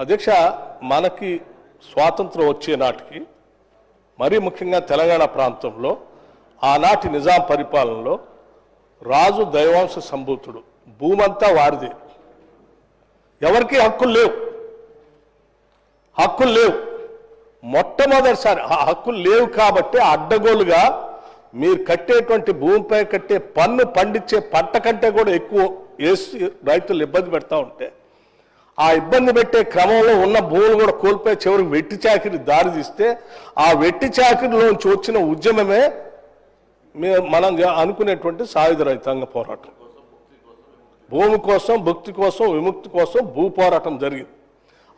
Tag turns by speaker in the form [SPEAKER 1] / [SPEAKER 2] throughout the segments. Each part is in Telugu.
[SPEAKER 1] అధ్యక్ష మనకి స్వాతంత్రం వచ్చే నాటికి మరీ ముఖ్యంగా తెలంగాణ ప్రాంతంలో ఆనాటి నిజాం పరిపాలనలో రాజు దైవాంశ సంభూతుడు భూమంతా వారిదే. ఎవరికి హక్కులు లేవు. హక్కులు లేవు. మొట్టమొదటిసారి ఆ హక్కులు లేవు కాబట్టి అడ్డగోలుగా మీరు కట్టేటువంటి భూమిపై కట్టే పన్ను పండించే పంట కంటే కూడా ఎక్కువ వేసి రైతులు ఇబ్బంది పెడతా ఉంటే ఆ ఇబ్బంది పెట్టే క్రమంలో ఉన్న భూములు కూడా కోల్పోయి చివరికి వెట్టి చాకిరి దారి తీస్తే ఆ వెట్టి చాకిరిలోంచి వచ్చిన ఉద్యమమే మే- మనం అనుకునేటువంటి సాయుధ రైతాంగ పోరాటం. భూమి కోసం భక్తి కోసం విముక్తి కోసం భూ పోరాటం జరిగింది.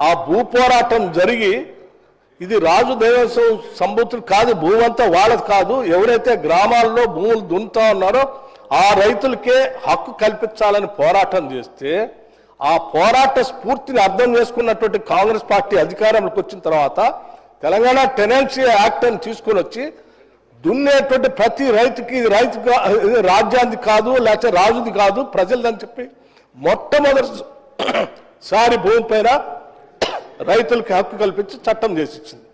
[SPEAKER 1] ఆ భూ పోరాటం జరిగి ఇది రాజు దేవస్వం సంబూతులు కాదు భూమంతా వాళ్ళది కాదు. ఎవరైతే గ్రామాల్లో భూములు దున్నుతా ఉన్నారో ఆ రైతులకే హక్కు కల్పించాలని పోరాటం చేస్తే ఆ పోరాట స్ఫూర్తిని అర్థం చేసుకున్నటువంటి కాంగ్రెస్ పార్టీ అధికారంలోకి వచ్చిన తర్వాత తెలంగాణ టెనెన్సీ యాక్ట్ అని తీసుకొని వచ్చి దున్నేటువంటి ప్రతి రైతుకి ఇది రైతు కా- కాదు లేకపోతే రాజుది కాదు ప్రజలదని చెప్పి మొట్టమొదటిసారి భూమి పైన రైతులకి హక్కు కల్పించి చట్టం చేసి ఇచ్చింది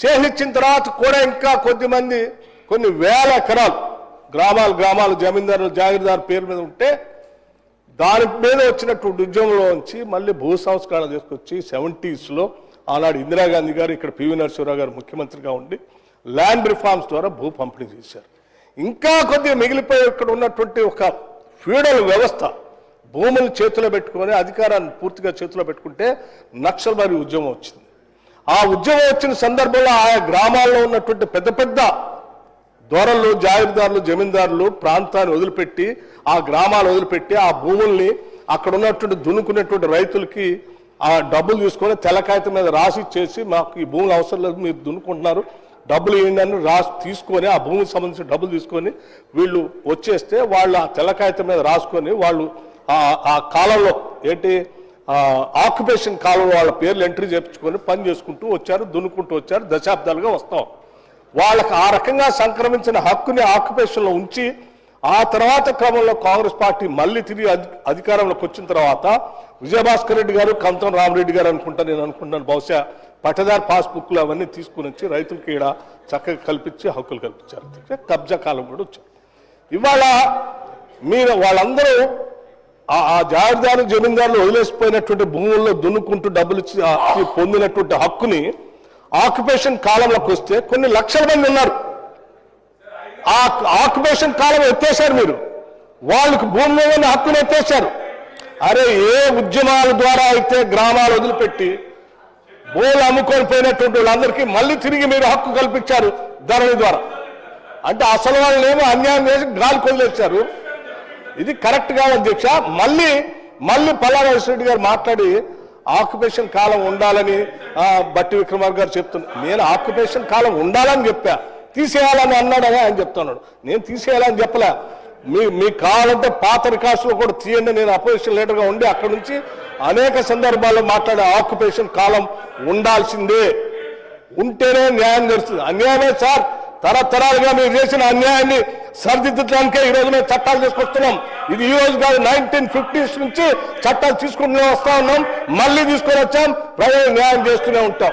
[SPEAKER 1] చేసిచ్చిన తర్వాత కూడా ఇంకా కొద్దిమంది కొన్ని వేల ఎకరాలు గ్రామాలు గ్రామాలు జమీందారులు జాగీరదారు పేరు మీద ఉంటే దాని మీద వచ్చినటువంటి ఉద్యమంలో ఉంచి మళ్ళీ భూ సంస్కరణ తీసుకొచ్చి సెవెంటీస్లో ఆనాడు ఇందిరాగాంధీ గారు ఇక్కడ పివి నరసింహరావు గారు ముఖ్యమంత్రిగా ఉండి ల్యాండ్ రిఫార్మ్స్ ద్వారా భూ పంపిణీ చేశారు. ఇంకా కొద్దిగా మిగిలిపోయి ఇక్కడ ఉన్నటువంటి ఒక ఫ్యూడల్ వ్యవస్థ భూములు చేతిలో పెట్టుకొని అధికారాన్ని పూర్తిగా చేతిలో పెట్టుకుంటే నక్సల్బారీ ఉద్యమం వచ్చింది. ఆ ఉద్యమం వచ్చిన సందర్భంలో ఆయా గ్రామాల్లో ఉన్నటువంటి పెద్ద పెద్ద దొరలు జాగీర్దారులు జమీందారులు ప్రాంతాన్ని వదిలిపెట్టి ఆ గ్రామాలు వదిలిపెట్టి ఆ భూముల్ని అక్కడ ఉన్నటువంటి దున్నుకునేటువంటి రైతులకి ఆ డబ్బులు తీసుకొని తెల్లకాయతం మీద రాసి ఇచ్చేసి మాకు ఈ భూములు అవసరం లేదు మీరు దున్నుకుంటున్నారు. డబ్బులు ఏంటని రాసి తీసుకొని ఆ భూమికి సంబంధించిన డబ్బులు తీసుకొని వీళ్ళు వచ్చేస్తే వాళ్ళు ఆ తెల్లకాయతం మీద రాసుకొని వాళ్ళు ఆ ఆ కాలంలో ఏంటి ఆక్యుపేషన్ కాలంలో వాళ్ళ పేర్లు ఎంట్రీ చేయించుకొని పని చేసుకుంటూ వచ్చారు దున్నుకుంటూ వచ్చారు దశాబ్దాలుగా వస్తాం. వాళ్ళకి ఆ రకంగా సంక్రమించిన హక్కుని ఆక్యుపేషన్లో ఉంచి ఆ తర్వాత క్రమంలో కాంగ్రెస్ పార్టీ మళ్ళీ తిరిగి అధి- అధికారంలోకి వచ్చిన తర్వాత విజయభాస్కర్ రెడ్డి గారు కంతం రామరెడ్డి గారు అనుకుంటా నేను అనుకుంటాను బహుశా పట్టదార్ పాస్బుక్లు అవన్నీ తీసుకుని వచ్చి రైతులకి ఈడ చక్కగా కల్పించి హక్కులు కల్పించారు. కబ్జా కాలం కూడా వచ్చారు ఇవాళ మీరు వాళ్ళందరూ ఆ- ఆ జమీందారులు వదిలేసిపోయినటువంటి భూముల్లో దున్నుకుంటూ డబ్బులు ఇచ్చి పొందినటువంటి హక్కుని ఆక్యుపేషన్ కాలంలోకి వస్తే కొన్ని లక్షల మంది ఉన్నారు. ఆ ఆక్యుపేషన్ కాలం ఎత్తేశారు మీరు. వాళ్ళకి భూమి మీద ఉన్న హక్కును ఎత్తేసారు అరే ఏ ఉద్యమాల ద్వారా అయితే గ్రామాలు వదిలిపెట్టి భూములు అమ్ముకొని పోయినటువంటి వాళ్ళందరికీ మళ్ళీ తిరిగి మీరు హక్కు కల్పించారు ధరణి ద్వారా. అంటే అసలు వాళ్ళు ఏమో అన్యాయం చేసి గాలి కొదిలేశారు ఇది కరెక్ట్ కాదు అధ్యక్ష. మళ్ళీ మళ్ళీ పల్లారావు రెడ్డి గారు మాట్లాడి ఆక్యుపేషన్ కాలం ఉండాలని బట్టి విక్రమార్ గారు చెప్తున్నారు నేను ఆక్యుపేషన్ కాలం ఉండాలని చెప్పా. తీసేయాలని అన్నాడని ఆయన చెప్తున్నాడు. నేను తీసేయాలని చెప్పలే. మీ మీకు కావాలంటే పాత రికార్డ్స్లో కూడా తీయండి నేను అపోజిషన్ లీడర్గా ఉండి అక్కడ నుంచి అనేక సందర్భాల్లో మాట్లాడే ఆక్యుపేషన్ కాలం ఉండాల్సిందే. ఉంటేనే న్యాయం జరుగుతుంది. అన్యాయమే సార్. తరతరాలుగా మీరు చేసిన అన్యాయాన్ని సరిదిద్దడానికే ఈ రోజు మేము చట్టాలు తీసుకొస్తున్నాం. ఇది ఈ రోజు కాదు నైన్టీన్ ఫిఫ్టీస్ నుంచి చట్టాలు తీసుకుంటూనే వస్తా ఉన్నాం. మళ్ళీ తీసుకొని వచ్చాం. ప్రజలు న్యాయం చేస్తూనే ఉంటాం.